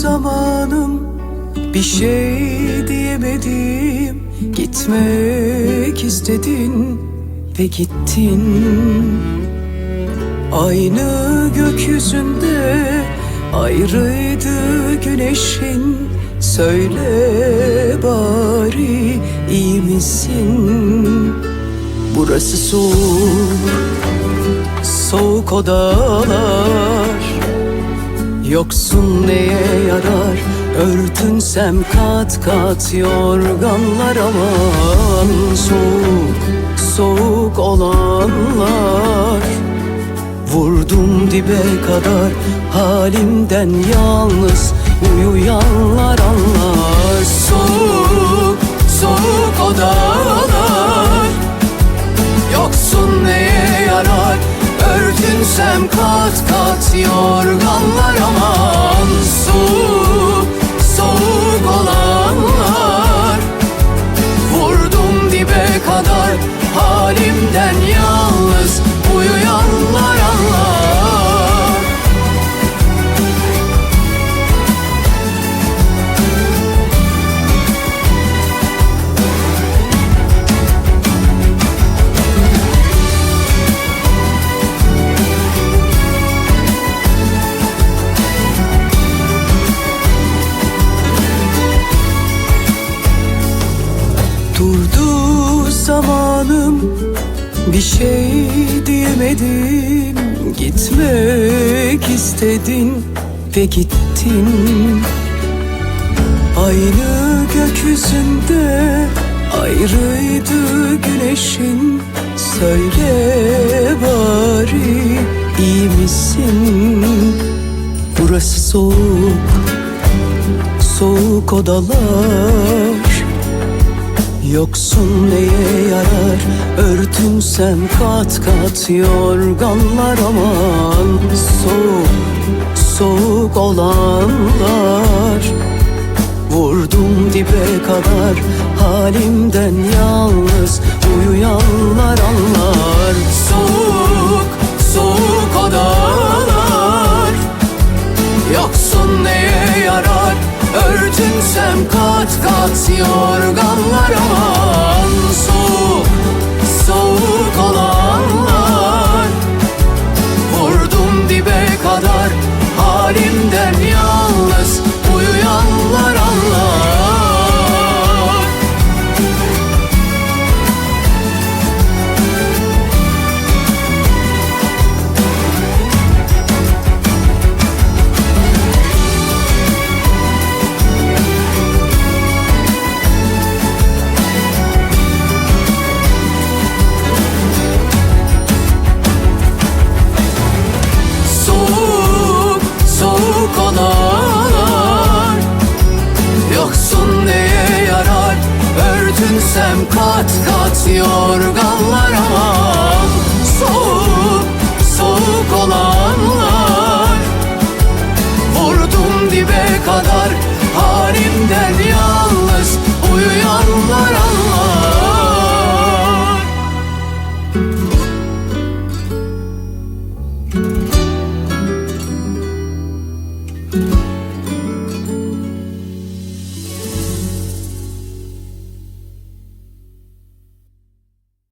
zamanım. Bir şey diyemedim. Gitmek istedin ve gittin. Aynı gökyüzünde ayrıydı güneşin. Söyle bari iyi misin? Burası soğuk, soğuk odalar Yoksun neye yarar. Örtünsem kat kat yorganlar aman Soğuk, soğuk olanlar. Vurdum dibe kadar halimden yalnız Uyuyanlar anlar. Soğuk, soğuk odalar. Yoksun neye yarar? Örtünsem kat kat yorganlar aman zamanım bir şey diyemedim. Gitmek istedin ve gittin. Aynı gökyüzünde ayrıydı güneşin. Söyle bari iyi misin? Burası soğuk, soğuk odalar Yoksun neye yarar. Örtünsem kat kat yorganlar aman. Soğuk, soğuk olanlar. Vurdum dibe kadar halimden yalnız Uyuyanlar anlar. Soğuk, soğuk odalar. Yoksun neye yarar. Örtünsem kat kat yorganlar aman Dönsem kat kat yorganlara Soğuk, soğuk olanlar. Vurdum dibe kadar halimden yalnız Uyuyanlar anlar. Müzik